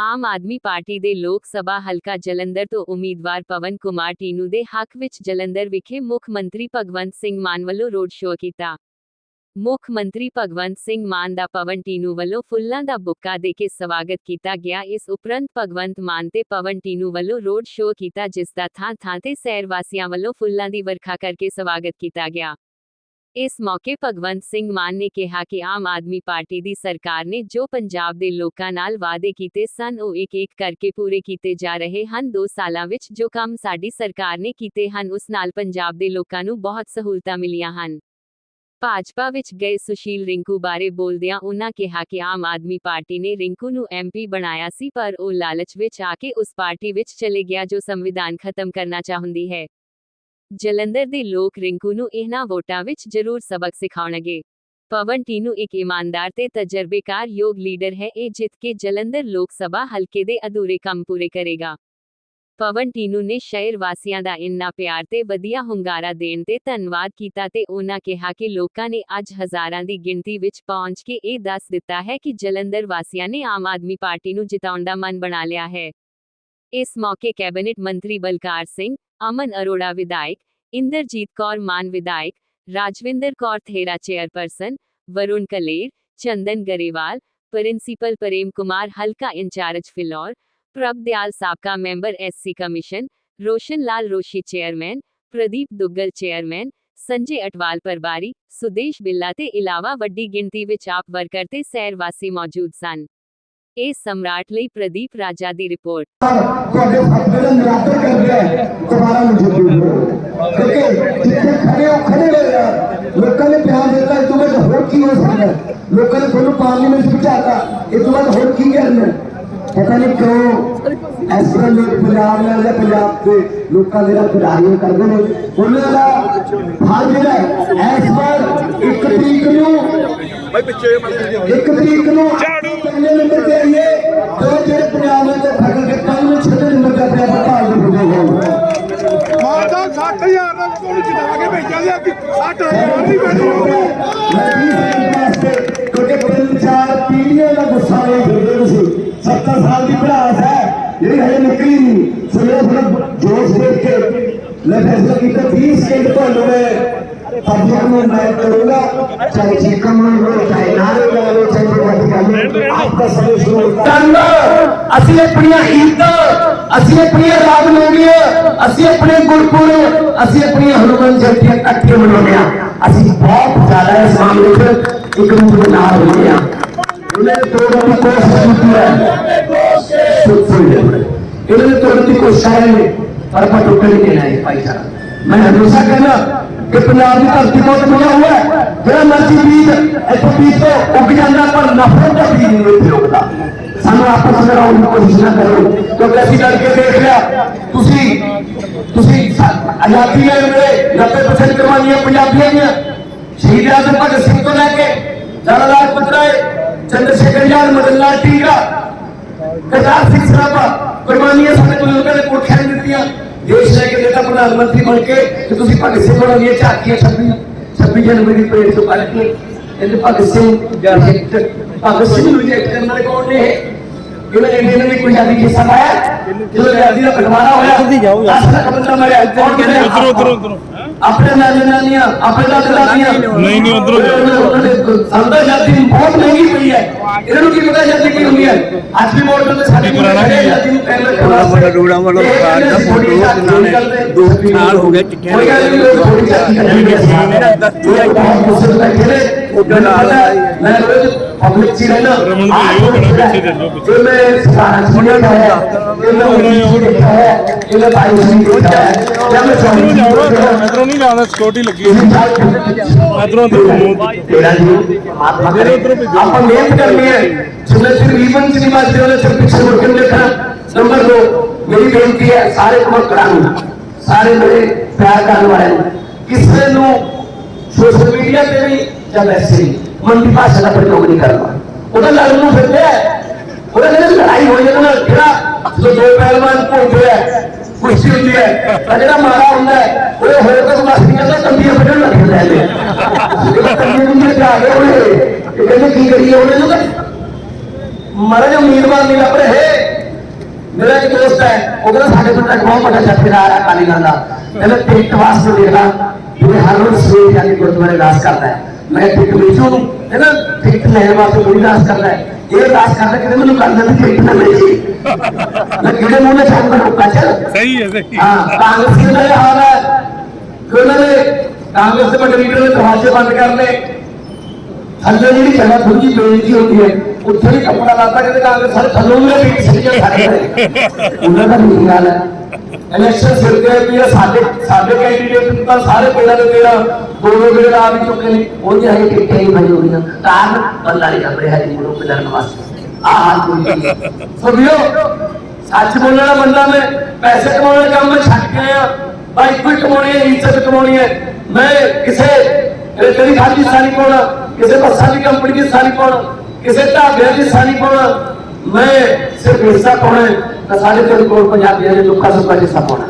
Aam Aadmi party ਦੇ ਲੋਕ ਸਭਾ ਹਲਕਾ ਜਲੰਧਰ ਤੋਂ ਉਮੀਦਵਾਰ ਪਵਨ ਕੁਮਾਰ ਟੀਨੂ ਦੇ ਹੱਕ ਵਿੱਚ ਜਲੰਧਰ ਵਿਖੇ ਮੁੱਖ ਮੰਤਰੀ ਭਗਵੰਤ ਸਿੰਘ ਮਾਨ ਵੱਲੋਂ ਰੋਡ ਸ਼ੋਅ ਕੀਤਾ। ਮੁੱਖ ਮੰਤਰੀ ਭਗਵੰਤ ਸਿੰਘ ਮਾਨ ਦਾ ਪਵਨ ਟੀਨੂ ਵੱਲੋਂ ਫੁੱਲਾਂ ਦਾ ਬੁੱਕਾ ਦੇ ਕੇ ਸਵਾਗਤ ਕੀਤਾ ਗਿਆ। ਇਸ ਉਪਰੰਤ ਭਗਵੰਤ ਮਾਨ ਤੇ ਪਵਨ ਟੀਨੂ ਵੱਲੋਂ ਰੋਡ ਸ਼ੋਅ ਕੀਤਾ, ਜਿਸ ਦਾ ਥਾਂ ਥਾਂ ਤੇ ਸ਼ਹਿਰ ਵਾਸੀਆਂ ਵੱਲੋਂ ਫੁੱਲਾਂ ਦੀ ਵਰਖਾ ਕਰਕੇ ਸਵਾਗਤ ਕੀਤਾ ਗਿਆ। ਇਸ ਮੌਕੇ ਭਗਵੰਤ ਸਿੰਘ ਮਾਨ ਨੇ ਕਿਹਾ ਕਿ ਆਮ ਆਦਮੀ ਪਾਰਟੀ ਦੀ ਸਰਕਾਰ ਨੇ ਜੋ ਪੰਜਾਬ ਦੇ ਲੋਕਾਂ ਨਾਲ ਵਾਅਦੇ ਕੀਤੇ ਸਨ, ਉਹ ਇੱਕ ਇੱਕ ਕਰਕੇ ਪੂਰੇ ਕੀਤੇ ਜਾ ਰਹੇ ਹਨ। 2 ਸਾਲਾਂ ਵਿੱਚ ਜੋ ਕੰਮ ਸਾਡੀ ਸਰਕਾਰ ਨੇ ਕੀਤੇ ਹਨ, ਉਸ ਨਾਲ ਪੰਜਾਬ ਦੇ ਲੋਕਾਂ ਨੂੰ ਬਹੁਤ ਸਹੂਲਤਾਂ ਮਿਲੀਆਂ ਹਨ। ਭਾਜਪਾ ਵਿੱਚ ਗਏ ਸੁਸ਼ੀਲ ਰਿੰਕੂ ਬਾਰੇ ਬੋਲਦਿਆਂ ਉਨ੍ਹਾਂ ਕਿਹਾ ਕਿ ਆਮ ਆਦਮੀ ਪਾਰਟੀ ਨੇ ਰਿੰਕੂ ਨੂੰ ਐਮਪੀ ਬਣਾਇਆ ਸੀ, ਪਰ ਉਹ ਲਾਲਚ ਵਿੱਚ ਆ ਕੇ ਉਸ ਪਾਰਟੀ ਵਿੱਚ ਚਲੇ ਗਿਆ ਜੋ ਸੰਵਿਧਾਨ ਖਤਮ ਕਰਨਾ ਚਾਹੁੰਦੀ ਹੈ। ਜਲੰਧਰ ਦੇ ਲੋਕ ਰਿੰਕੂ ਨੂੰ ਇਹਨਾਂ ਵੋਟਾਂ ਵਿੱਚ ਜ਼ਰੂਰ ਸਬਕ ਸਿਖਾਉਣਗੇ। ਪਵਨ ਟੀਨੂ ਇੱਕ ਇਮਾਨਦਾਰ ਤੇ ਤਜਰਬੇਕਾਰ ਯੋਗ ਲੀਡਰ ਹੈ, ਇਹ ਜਿੱਤ ਕੇ ਜਲੰਧਰ ਲੋਕ ਸਭਾ ਹਲਕੇ ਦੇ ਅਧੂਰੇ ਕੰਮ ਪੂਰੇ ਕਰੇਗਾ। ਪਵਨ ਟੀਨੂ ਨੇ ਸ਼ਹਿਰ ਵਾਸੀਆਂ ਦਾ ਇੰਨਾ ਪਿਆਰ ਤੇ ਵਧੀਆ ਹੁੰਗਾਰਾ ਦੇਣ ਤੇ ਧੰਨਵਾਦ ਕੀਤਾ ਤੇ ਉਹਨਾਂ ਕਿਹਾ ਕਿ ਲੋਕਾਂ ਨੇ ਅੱਜ ਹਜ਼ਾਰਾਂ ਦੀ ਗਿਣਤੀ ਵਿੱਚ ਪਹੁੰਚ ਕੇ ਇਹ ਦੱਸ ਦਿੱਤਾ ਹੈ ਕਿ ਜਲੰਧਰ ਵਾਸੀਆਂ ਨੇ ਆਮ ਆਦਮੀ ਪਾਰਟੀ ਨੂੰ ਜਿਤਾਉਣ ਦਾ ਮਨ ਬਣਾ ਲਿਆ ਹੈ। इस मौके कैबिनेट मंत्री बलकार सिंह, अमन अरोड़ा विधायक, इंदरजीत कौर मान विधायक, राजविंदर कौर थेरा चेयरपर्सन, वरुण कलेर, चंदन गरेवाल, प्रिंसिपल प्रेम कुमार हल्का इंचार्ज फिलौर प्रभदयाल साबका member SC commission Roshan Lal Roshi chairman, Pradeep Duggal chairman, Sanjay Atwal परबारी Sudesh Billa के अलावा वड्डी गिनती विच आप वर्कर ते सैरवासी मौजूद सन। ਸਨ ਇਹ ਸਮਰਾਟ ਲਈ ਪ੍ਰਦੀਪ ਰਾਜਾ ਦੀ ਰਿਪੋਰਟ ਤੁਹਾਡੇ ਫਤਵੇ ਦਾ ਨਿਰਾਦਰ ਕਰਦੇ ਆ ਦੁਬਾਰਾ ਮੁਝੇ ਕਿਉਂਕਿ ਜਿੱਥੇ ਖੜੇ ਹੋ ਖੜੇ ਹੋ ਯਾਰ ਲੋਕਾਂ ਨੇ ਪਿਆਰ ਦਿੱਤਾ ਇਹ ਤੋਂ ਬਾਅਦ ਹੋਰ ਕੀ ਹੋ ਸਕਦਾ ਹੈ? ਲੋਕਾਂ ਨੇ ਤੁਹਾਨੂੰ ਪਾਰਲੀਮੈਂਟ ਵਿੱਚ ਬਿਠਾਤਾ ਇਹ ਤੋਂ ਬਾਅਦ ਹੋਰ ਕੀ ਕਰਨਾ ਹੈ? ਪਤਾ ਨਹੀਂ ਕਿਉਂ ਇਸ ਤਰ੍ਹਾਂ ਲੋਕ ਪੰਜਾਬ ਨਾਲ ਜਾਂ ਪੰਜਾਬ ਦੇ ਲੋਕਾਂ ਦੇ ਨਾਲ ਖਿਡਾਰੀਆਂ ਕਰਦੇ ਨੇ ਉਹਨਾਂ ਦਾ ਫਲ ਜਿਹੜਾ ਹੈ, ਇਸ ਵਾਰ ਇੱਕ ਤਰੀਕ ਨੂੰ ਭਾਈ ਪਿੱਛੇ ਮਾਰੇ ਇੱਕ ਤਰੀਕ ਨੂੰ ਪਹਿਲੇ ਨੰਬਰ ਤੇ ਆਈਏ ਦੋ ਜਿਹੜੇ ਪੰਜਾਬ ਨਾਲ ਤੇ ਫ਼ਰਕ ਕੇ ਕੱਲ ਨੂੰ ਛੇਵੇਂ ਨੰਬਰ ਤੇ ਆਪਣੇ ਪ੍ਰਭਾਵ ਦੇ ਪ੍ਰੋਗਰਾਮ ਮਾਤਾ 60000 ਦਾ ਤੁਹਾਨੂੰ ਜਿਤਾ ਕੇ ਭੇਜਿਆ ਸੀ ਕਿ 60000 ਨਹੀਂ ਬੈਠੇ ਕਿਉਂਕਿ ਤਿੰਨ ਚਾਰ ਪੀੜ੍ਹੀਆਂ ਦਾ ਗੁੱਸਾ ਨਹੀਂ ਫਿਰਦੇ ਤੁਸੀਂ। 70 ਸਾਲ ਦੀ ਭੜਾਸ ਹੈ ਜਿਹੜੀ ਹਜੇ ਨਿਕਲੀ ਨਹੀਂ। ਸੋ ਇਹ ਥੋੜਾ ਜੋਸ਼ ਦੇਖ ਕੇ ਮੈਂ ਫੈਸਲਾ ਕੀਤਾ 20 ਸਕਿੰਟ ਤੁਹਾਨੂੰ ਮੈਂ ਪਬਲਿਕ ਨੂੰ ਮੈਂ ਕਰੂੰਗਾ ਚਾਹੇ ਚੀਕਾਂ ਮਾਰੋ ਚਾਹੇ ਨਾਰੇ ਲਾਓ ਚਾਹੇ ਕੋਈ ਗੱਲ ਨਹੀਂ ਆਪਕਾ ਸਮੇਂ ਅਸੀਂ ਆਪਣੀਆਂ ਈਦਾਂ ਅਸੀਂ ਆਪਣੀਆਂ ਰਾਮਨਵਮੀਆਂ ਅਸੀਂ ਆਪਣੇ ਗੁਰਪੁਰਬ, ਅਸੀਂ ਆਪਣੀਆਂ ਹਨੂਮਾਨ ਜਯੰਤੀਆਂ ਇਕੱਠੇ ਮਨਾਉਂਦੇ ਆ ਅਸੀਂ ਬਹੁਤ ਜ਼ਿਆਦਾ ਇਸ ਮਾਮਲੇ 'ਚ ਇੱਕ ਦੂਜੇ ਦੇ ਨਾਲ ਹੁੰਦੇ ਆ ਉਹਨੇ ਤੋੜਨ ਦੀ ਕੋਸ਼ਿਸ਼ ਕੀਤੀ ਹੈ। ਸੁਣ ਸੁਣ ਲੈ ਇਹਨਾਂ ਨੇ ਤੋੜਨ ਦੀ ਕੋਸ਼ਿਸ਼ ਹੈ ਨਹੀਂ ਪਰ ਆਪਾਂ ਟੁੱਟਣ ਨਹੀਂ ਦੇਣਾ ਭਾਈ ਭਾਈਚਾਰਾ। ਮੈਂ ਹਮੇਸ਼ਾ ਕਹਿੰਦਾ ਕਿ ਪੰਜਾਬ ਦੀ ਧਰਤੀ ਬਹੁਤ ਬੁਰਾ ਹੋਇਆ ਹੈ। ਜਿਹੜਾ ਮਰਜ਼ੀ ਬੀਜ ਇੱਥੋਂ ਬੀਜ ਤੋਂ ਉੱਗ ਜਾਂਦਾ, ਪਰ ਨਫ਼ਰਤ ਦਾ ਬੀਜ ਨਹੀਂ ਇੱਥੇ ਉੱਗਦਾ। ਸਾਨੂੰ ਆਪਸ ਵਿੱਚ ਲੜਾਉਣ ਦੀ ਕੋਸ਼ਿਸ਼ ਨਾ ਕਰੋ, ਕਿਉਂਕਿ ਅਸੀਂ ਲੜ ਦੇਖ ਲਿਆ, ਤੁਸੀਂ ਤੁਸੀਂ ਆਜ਼ਾਦੀ ਲੈਣ ਵੇਲੇ 90% ਕੁਰਬਾਨੀਆਂ ਪੰਜਾਬੀਆਂ ਦੀਆਂ। ਸ਼ਹੀਦ ਆਜ਼ਮ ਭਗਤ ਸਿੰਘ ਤੋਂ ਲੈ ਕੇ ਲਾਲਾ ਲਾਜਪਤ ਰਾਏ, ਚੰਦਰ ਸ਼ੇਖਰ ਆਜ਼ਾਦ ਮਦਨ ਲਾਲ ਟੀਕਾ, ਕਰਤਾਰ ਸਿੰਘ ਸਰਾਭਾ, ਕੁਰਬਾਨੀਆਂ ਸਾਡੇ ਕੋਲ ਲੋਕਾਂ ਨੇ ਕੋਠਿਆਂ ਦਿੱਤੀਆਂ। ਦੇਸ਼ ਲੈ ਕੇ ਦਿੱਤਾ ਪ੍ਰਧਾਨ ਮੰਤਰੀ ਬਣ ਕੇ ਤੇ ਤੁਸੀਂ ਭਗਤ ਸਿੰਘ ਹੋਰਾਂ ਦੀਆਂ ਝਾਕੀਆਂ 26 26 ਜਨਵਰੀ ਦੀ ਪਰੇਡ ਤੋਂ ਕੱਢ ਕੇ ਇਹਦੇ ਭਗਤ ਸਿੰਘ ਰਿਜੈਕਟ ਭਗਤ ਸਿੰਘ ਨੂੰ ਰਿਜੈਕਟ ਕਰਨ ਵਾਲੇ ਕੌਣ ਨੇ ਇਹ? ਇਹਨਾਂ ਨੇ ਇਹਨਾਂ ਨੇ ਕੋਈ ਆਜ਼ਾਦੀ ਕਿਸਾ ਪਾਇਆ? ਜਦੋਂ ਆਜ਼ਾਦੀ ਦਾ ਬਟਵਾਰਾ ਹੋਇਆ ਤੁਸੀਂ ਜਾਓ ਯਾਰ। ਬੰਦਾ ਮਰਿਆ। ਉਧਰੋਂ ਉਧਰੋਂ ਉਧਰੋਂ ਆਪਣੇ ਨਾਨੇ ਨਾਨੀਆਂ ਆਪਣੇ ਦਾਦੇ ਦਾਦੀਆਂ। ਨਹੀਂ, ਨਹੀਂ, ਉੱਧਰੋਂ। ਸੰਦਾ ਜਾਤੀ ਬਹੁਤ ਮਹਿੰਗੀ ਪਈ ਹੈ। ਇਹਨਾਂ ਨੂੰ ਕੀ ਪਤਾ ਜਾਤੀ ਕੀ ਹੁੰਦੀ ਹੈ? ਅੱਜ ਵੀ ਮੋੜ ਤੇ ਸਾਡੀ ਪੁਰਾਣਾ ਕੀ ਹੈ? ਜਾਤੀ ਨੂੰ ਪਹਿਲਾਂ ਡੋਲਾ ਵਾਲਾ ਡੋਲਾ ਵਾਲਾ ਸਰਕਾਰ ਦਾ ਫੋਟੋ ਦੋ ਸਾਲ ਹੋ ਗਏ ਚਿੱਠੀਆਂ ਕੋਈ ਗੱਲ ਨਹੀਂ ਥੋੜੀ ਜਾਤੀ ਮੇਰਾ ਦਸਤੀ ਇਹ ਬਹੁਤ ਗੁੱਸੇ ਬੈਠੇ ਨੇ। ਉੱਧਰ ਨਾਲ ਮੈਂ ਰੋਜ਼ ਪਬਲਿਕ ਚ ਰਹਿਣਾ ਰਮਨ ਭਾਈ, ਉਹ ਬੜਾ ਪਿੱਛੇ ਚੱਲੋ, ਪਿੱਛੇ। ਇਹ ਮੈਂ ਸਕਾਰਾ ਸੁਣਿਆ ਹੋਇਆ ਇਧਰੋਂ ਨਹੀਂ ਜਾਣਾ ਸਿਕਿਉਰਿਟੀ ਲੱਗੀ ਇਧਰੋਂ ਅੰਦਰ ਆਪਾਂ ਮਿਹਨਤ ਕਰਨੀ ਹੈ। ਜਿੰਨੇ ਚਿਰ ਰੀਬਨ ਚ ਨਹੀਂ ਵੱਜਦੇ ਉਹਨੇ ਸਿਰ ਪਿੱਛੇ ਮੁੜ ਕੇ ਦੇਖਣਾ ਨੰਬਰ 2 ਮੇਰੀ ਬੇਨਤੀ ਹੈ ਸਾਰੇ ਕਮਕਰਾਂ ਨੂੰ ਸਾਰੇ ਮੇਰੇ ਪਿਆਰ ਕਰਨ ਵਾਲਿਆਂ ਨੂੰ। ਕਿਸੇ ਨੂੰ ਸੋਸ਼ਲ ਮੀਡੀਆ ਤੇ ਵੀ ਜਾਂ ਵੈਸੇ ਵੀ ਮੰਦੀ ਭਾਸ਼ਾ ਦਾ ਪ੍ਰਯੋਗ ਨਹੀਂ ਕਰਨਾ। ਉਹਦਾ ਲੜਨ ਨੂੰ ਫਿਰਦੇ ਹੈ ਉਹਦੇ ਨਾਲ ਲੜਾਈ ਹੋਈ ਇਹਦੇ ਨਾਲ ਜਿਹੜਾ ਜਦੋਂ ਦੋ ਪਹਿਲਵਾਨ ਘੁੰਮਦੇ ਹੈ ਕੁਰਸੀ ਹੁੰਦੀ ਹੈ ਤਾਂ ਜਿਹੜਾ ਮਾਰਾ ਹੁੰਦਾ ਉਹ ਹੋਰ ਤਾਂ ਬਸ ਕਰਦਾ ਕੰਬੀਆਂ ਵੱਢਣ ਲੱਗ ਜਾਂਦਾ ਹੈ ਜਦੋਂ ਕੰਬੀਆਂ ਨੂੰ ਜਾ ਕੇ ਉਹਨੇ ਕਹਿੰਦੇ ਕੀ ਕਰੀਏ ਉਹਨੇ ਨੂੰ ਮਾਰਾ ਉਮੀਦਵਾਰ ਨਹੀਂ ਲੱਭ ਰਹੇ। ਮੇਰਾ ਇੱਕ ਦੋਸਤ ਹੈ, ਉਹ ਕਹਿੰਦਾ ਸਾਡੇ ਪਿੰਡ ਦਾ ਬਹੁਤ ਵੱਡਾ ਜਥੇਦਾਰ ਹੈ ਅਕਾਲੀ ਦਲ ਦਾ। ਕਹਿੰਦਾ ਟਿਕਟ ਵਾਸਤੇ ਦੇਖਦਾ ਇਹ ਹਰ ਰੋਜ਼ ਸਵੇਰੇ ਜਾ ਕੇ ਗੁਰਦੁਆਰੇ ਅਰਦਾਸ ਕਰਦਾ ਹੈ। ਮੈਂ ਟਿਕਟ ਵੇਚੂ ਕਹਿੰਦਾ ਟਿਕਟ ਲੈਣ ਵਾਸਤੇ ਕੋਈ ਅਰਦਾਸ ਕਰਦਾ ਹੈ। ਇਹ ਅਰਦਾਸ ਕਰਦਾ ਕਿ ਮੈਨੂੰ ਕਰ ਦਿੰਦੇ ਟਿਕਟ ਨਾ ਵੇਚੀ ਮੈਂ ਕਿਹੜੇ ਮੂੰਹ ਨਾਲ ਚਾਹੂੰਗਾ ਲੋਕਾਂ ਚ ਸਹੀ ਹੈ ਸਹੀ ਹਾਂ। ਕਾਂਗਰਸੀ ਦਾ ਇਹ ਹਾਲ ਹੈ। ਕਿ ਉਹਨਾਂ ਨੇ ਕਾਂਗਰਸ ਦੇ ਲੀਡਰ ਨੇ ਦਰਵਾਜ਼ੇ ਬੰਦ ਕਰ ਲਏ। ਥੱਲੇ ਜਿਹੜੀ ਜਗ੍ਹਾ ਥੋੜੀ ਬੇਇੱਜ਼ਤੀ ਹੁੰਦੀ ਹੈ ਉੱਥੇ ਵੀ ਕੱਪੜਾ ਲਾਤਾ ਕਹਿੰਦੇ ਕਾਂਗਰਸ ਸਾਰੇ ਥੱਲੋਂ ਵੀ ਪੀਟ ਸੱਜਿਆ ਸਾਰੇ। ਉਹਨਾਂ ਦਾ ਨਹੀਂ ਹਾਲ ਹੈ। ਇਲੈਕਸ਼ਨ ਸਿਰ ਤੇ ਵੀ ਇਹ ਸਾਡੇ ਸਾਡੇ ਕੈਂਡੀਡੇਟ ਨੂੰ ਤਾਂ ਸਾਰੇ ਪਿੰਡਾਂ ਦੇ ਤੇਰਾ ਦੋ ਦੋ ਜਿਹੜੇ ਆ ਵੀ ਚੁੱਕੇ ਨੇ ਉਹਦੀ ਹਜੇ ਟਿਕਟਾਂ ਹੀ ਬਣੀ ਹੋਈਆਂ ਕਾਰਨ ਬੰਦਾ ਨਹੀਂ ਲੱਭ ਰਿਹਾ ਜੀ ਮੁਰੋ ਪਿਲਰ ਵਾਸਤੇ ਆਹ ਹਾਲ ਕੋਈ ਹੈ ਸੋ ਵੀਰੋ ਸੱਚ ਬੋਲਣ ਵਾਲਾ ਬੰਦਾ ਮੈਂ ਪੈਸੇ ਕਮਾਉਣ ਦਾ ਕੰਮ ਮੈਂ ਛੱਡ ਕੇ ਆਇਆ ਬਾਈ ਕੋਈ ਕਮਾਉਣੀ ਹੈ ਇੱਜ਼ਤ ਕਮਾਉਣੀ ਹੈ ਮੈਂ ਕਿਸੇ ਇਹ ਤੇਰੀ ਖਾਲੀ ਹਿੱਸਾ ਨਹੀਂ ਪਾਉਣਾ ਕਿਸੇ ਬੱਸਾਂ ਦੀ ਕੰਪਨੀ ਦੀ ਹਿੱਸਾ ਨਹੀਂ ਪਾਉਣਾ ਕਿਸੇ ਢਾਬਿਆਂ ਦੀ ਹਿੱਸਾ ਨਹੀਂ ਤਾਂ ਸਾਡੇ ਤੇਰੇ ਕੋਲ ਪੰਜਾਬੀਆਂ ਦੇ ਦੁੱਖਾਂ ਸੁੱਖਾਂ 'ਚ ਹਿੱਸਾ ਪਾਉਣਾ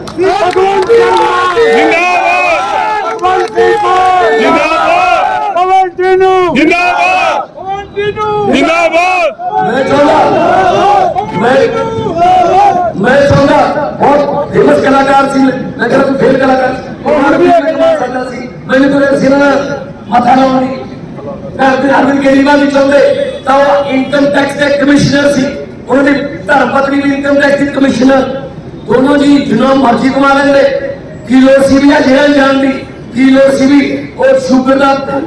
ਮੈਂ ਚਾਹੁੰਦਾ, ਮੈਂ ਮੈਂ ਚਾਹੁੰਦਾ, ਬਹੁਤ ਫੇਮਸ ਕਲਾਕਾਰ ਸੀ, ਮੈਂ ਕਿਹਾ ਤੂੰ ਫੇਲ ਕਲਾਕਾਰ ਉਹ ਹਰ ਵੀ ਕਮਾ ਸੀ। ਮੈਨੂੰ ਕੋਈ ਸੀ ਮੱਥਾ ਲਾਉਣ ਦੀ। ਘਰ ਅਰਵਿੰਦ ਕੇਜਰੀਵਾਲ ਵੀ ਚਾਹੁੰਦੇ, ਤਾਂ ਉਹ ਇਨਕਮ ਟੈਕਸ ਦੇ ਕਮਿਸ਼ਨਰ ਸੀ। ਉਹਨਾਂ ਦੀ ਧਰਮ ਪਤਨੀ ਵੀ ਇਨਕਮ ਟੈਕਸ ਕਮਿਸ਼ਨਰ ਦੋਨੋਂ ਜੀ ਜਿੰਨਾ ਮਰਜ਼ੀ ਕਮਾ ਲੈਂਦੇ ਕੀ ਲੋੜ ਸੀ ਵੀ ਜਿਹੜਾ ਜਾਣ ਕੀ ਲੋੜ ਸੀ ਵੀ ਉਹ ਸ਼ੂਗਰ ਦਾ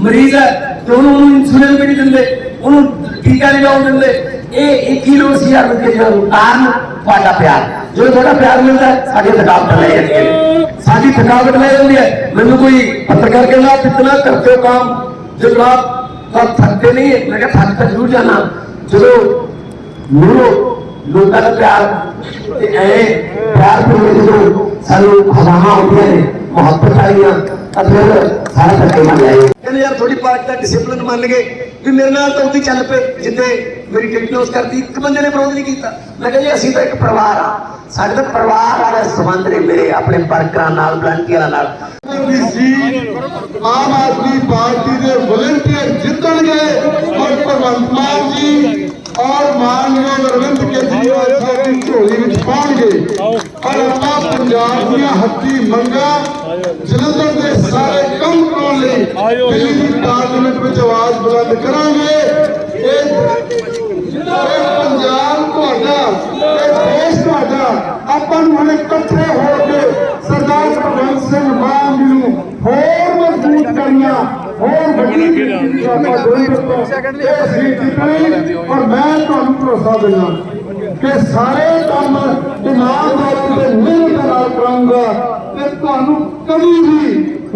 ਮਰੀਜ਼ ਹੈ? ਤੇ ਉਹਨੂੰ ਇਨਸੂਲਿਨ ਵੀ ਦਿੰਦੇ। ਉਹਨੂੰ ਟੀਕਾ ਨਹੀਂ ਲਾਉਣ ਦਿੰਦੇ। ਇਹ ਇੱਕ ਹੀ ਲੋੜ ਸੀ ਆ ਰੁਕੇ ਜਾਂ ਕਾਰਨ ਤੁਹਾਡਾ ਪਿਆਰ। ਜੋ ਤੁਹਾਡਾ ਪਿਆਰ ਮਿਲਦਾ ਸਾਡੀ ਥਕਾਵਟ ਲੈ ਜਾਂਦੀ ਹੈ। ਸਾਡੀ ਥਕਾਵਟ ਲੈ ਜਾਂਦੀ ਹੈ। ਮੈਨੂੰ ਕੋਈ ਪੱਤਰਕਾਰ ਕਹਿੰਦਾ ਕਿਤਨਾ ਕਰਦੇ ਹੋ ਕੰਮ। ਜਦੋਂ ਤਾਂ ਥੱਕਦੇ ਨਹੀਂ, ਮੈਂ ਕਿਹਾ ਥੱਕ ਤਾਂ ਜ਼ਰੂਰ ਜਾਣਾ। ਜਦੋਂ ਮਿਲੋ ਲੋਕਾਂ ਦਾ ਪਿਆਰ ਤੇ ਐ ਪਿਆਰ ਤੋਂ ਜਦੋਂ ਸਾਨੂੰ ਹਵਾਵਾਂ ਆਉਂਦੀਆਂ ਨੇ, ਮੁਹੱਬਤ ਵਾਲੀਆਂ ਤਾਂ ਫਿਰ ਸਾਰਾ ਕਰਕੇ ਮੰਨ ਜਾਏ ਕਹਿੰਦੇ ਯਾਰ ਥੋੜੀ ਪਾਰਟੀ ਦਾ ਡਿਸਪਲਿਨ ਮੰਨ ਗਏ, ਵੀ ਮੇਰੇ ਨਾਲ ਤਾਂ ਉਹਦੀ ਚੱਲ ਪਏ, ਜਿੱਦੇ ਮੇਰੀ ਟਿਕਟ ਲੋਸ ਕਰਦੀ, ਇੱਕ ਬੰਦੇ ਨੇ ਵਿਰੋਧ ਨਹੀਂ ਕੀਤਾ। ਮੈਂ ਕਿਹਾ ਜੀ, ਅਸੀਂ ਤਾਂ ਇੱਕ ਪਰਿਵਾਰ ਆ। ਸਾਡੇ ਤਾਂ ਪਰਿਵਾਰ ਵਾਲੇ ਸੰਬੰਧ ਨੇ ਮੇਰੇ, ਆਪਣੇ ਵਰਕਰਾਂ ਨਾਲ ਵਲੰਟੀਅਰਾਂ ਨਾਲ। ਆਮ ਆਦਮੀ ਪਾਰਟੀ ਦੇ ਵਲੰਟੀਅਰ ਜਿੱਤਣਗੇ ਔਰ ਭਗਵੰਤ ਮਾਨ ਜੀ ਔਰ ਮਾਨਯੋਗ ਅਰਵਿੰਦ ਕੇਜਰੀਵਾਲ ਸਾਡੀ ਝੋਲੀ ਵਿੱਚ ਪਾਉਣਗੇ। ਔਰ ਆਪਾਂ ਪੰਜਾਬ ਦੀਆਂ ਹੱਕੀ ਮੰਗਾਂ ਜਲੰਧਰ ਦੇ ਸਾਰੇ ਕੰਮ ਕਰਾਉਣ ਲਈ ਦਿੱਲੀ ਦੀ ਪਾਰਲੀਮੈਂਟ ਵਿੱਚ ਆਵਾਜ਼ ਬੁਲੰਦ ਕਰਾਂਗੇ। ਇਹ ਪੰਜਾਬ ਤੁਹਾਡਾ ਇਹ ਦੇਸ਼ ਤੁਹਾਡਾ ਆਪਾਂ ਨੂੰ ਹੁਣ ਇਕੱਠੇ ਹੋ ਕੇ ਸਰਦਾਰ ਭਗਵੰਤ ਸਿੰਘ ਮਾਨ ਜੀ ਨੂੰ ਹੋਰ ਮਜ਼ਬੂਤ ਕਰਨਾ ਹੋਰ ਵੱਡੀ ਸੀਟ ਜਿੱਤਣੀ ਔਰ ਮੈਂ ਤੁਹਾਨੂੰ ਭਰੋਸਾ ਦਿੰਦਾ ਕਿ ਸਾਰੇ ਕੰਮ ਇਮਾਨਦਾਰੀ ਤੇ ਮਿਹਨਤ ਨਾਲ ਕਰਾਂਗਾ ਤੇ ਤੁਹਾਨੂੰ ਕਦੀ ਵੀ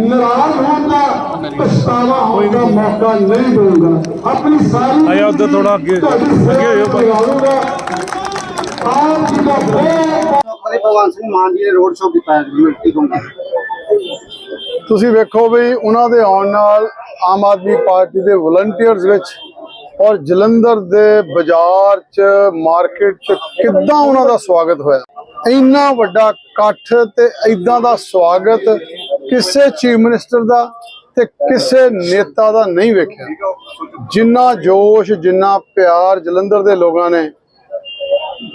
ਨਾਰਾਜ਼ ਹੋਣ ਦਾ ਪਛਤਾਵਾ ਹੋਣ ਦਾ ਮੌਕਾ ਨਹੀਂ ਦਊਂਗਾ ਆਪਣੀ ਸਾਰੀ ਆਇਆ ਉੱਧਰ ਥੋੜ੍ਹਾ ਅੱਗੇ- ਅੱਗੇ ਹੋਇਓ ਲਗਾਊਂਗਾ ਆਪ ਜੀ ਦਾ ਬਹੁਤ ਭਗਵਾਨ ਸਿੰਘ ਮਾਨ ਜੀ ਨੇ ਰੋਡ ਸ਼ੋਅ ਕੀਤਾ ਹੈ ਯੂਨਿਟੀ ਕੌਂਸਲ ਤੁਸੀਂ ਵੇਖੋ ਵੀ ਉਹਨਾਂ ਦੇ ਆਉਣ ਨਾਲ ਆਮ ਆਦਮੀ ਪਾਰਟੀ ਦੇ ਵਲੰਟੀਅਰਸ ਵਿੱਚ ਔਰ ਜਲੰਧਰ ਦੇ ਬਾਜ਼ਾਰ 'ਚ ਮਾਰਕੀਟ 'ਚ ਕਿੱਦਾਂ ਉਹਨਾਂ ਦਾ ਸਵਾਗਤ ਹੋਇਆ? ਇੰਨਾ ਵੱਡਾ ਇਕੱਠ ਤੇ ਇਦਾਂ ਦਾ ਸਵਾਗਤ ਕਿਸੇ ਚੀਫ ਮਿਨਿਸਟਰ ਦਾ ਤੇ ਕਿਸੇ ਨੇਤਾ ਦਾ ਨਹੀਂ ਵੇਖਿਆ। ਜਿੰਨਾ ਜੋਸ਼, ਜਿੰਨਾ ਪਿਆਰ ਜਲੰਧਰ ਦੇ ਲੋਕਾਂ ਨੇ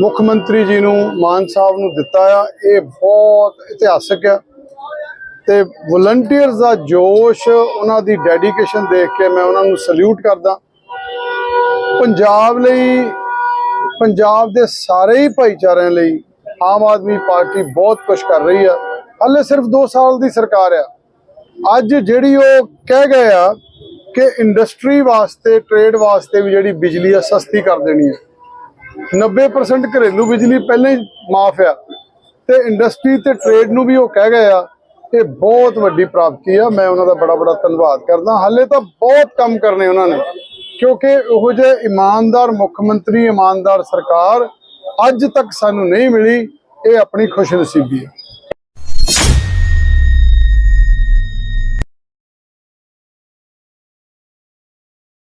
ਮੁੱਖ ਮੰਤਰੀ ਜੀ ਨੂੰ, ਮਾਨ ਸਾਹਿਬ ਨੂੰ ਦਿੱਤਾ ਆ, ਇਹ ਬਹੁਤ ਇਤਿਹਾਸਕ ਆ। ਤੇ ਵਲੰਟੀਅਰਸ ਦਾ ਜੋਸ਼, ਉਹਨਾਂ ਦੀ ਡੈਡੀਕੇਸ਼ਨ ਦੇਖ ਕੇ ਮੈਂ ਉਹਨਾਂ ਨੂੰ ਸਲੂਟ ਕਰਦਾ। ਪੰਜਾਬ ਲਈ, ਪੰਜਾਬ ਦੇ ਸਾਰੇ ਹੀ ਭਾਈਚਾਰਿਆਂ ਲਈ ਆਮ ਆਦਮੀ ਪਾਰਟੀ ਬਹੁਤ ਕੁਝ ਕਰ ਰਹੀ ਆ। ਹਾਲੇ ਸਿਰਫ 2 ਸਾਲ ਦੀ ਸਰਕਾਰ ਆ। ਅੱਜ ਜਿਹੜੀ ਉਹ ਕਹਿ ਗਏ ਆ ਕਿ ਇੰਡਸਟਰੀ ਵਾਸਤੇ ਟ੍ਰੇਡ ਵਾਸਤੇ ਵੀ ਜਿਹੜੀ ਬਿਜਲੀ ਆ ਸਸਤੀ ਕਰ ਦੇਣੀ ਆ। 90% ਘਰੇਲੂ ਬਿਜਲੀ ਪਹਿਲਾਂ ਹੀ ਮਾਫ ਆ। ਤੇ ਇੰਡਸਟਰੀ ਤੇ ਟ੍ਰੇਡ ਨੂੰ ਵੀ ਉਹ ਕਹਿ ਗਏ ਆ ਇਹ ਬਹੁਤ ਵੱਡੀ ਪ੍ਰਾਪਤੀ ਆ। ਮੈਂ ਉਹਨਾਂ ਦਾ ਬੜਾ ਬੜਾ ਧੰਨਵਾਦ ਕਰਦਾ। ਹਾਲੇ ਤਾਂ ਬਹੁਤ ਕੰਮ ਕਰਨੇ ਉਹਨਾਂ ਨੇ, ਕਿਉਂਕਿ ਉਹੋ ਜਿਹੇ ਇਮਾਨਦਾਰ ਮੁੱਖ ਮੰਤਰੀ, ਇਮਾਨਦਾਰ ਸਰਕਾਰ ਅੱਜ ਤੱਕ ਸਾਨੂੰ ਨਹੀਂ ਮਿਲੀ। ਇਹ ਆਪਣੀ ਖੁਸ਼ਨਸੀਬੀ ਹੈ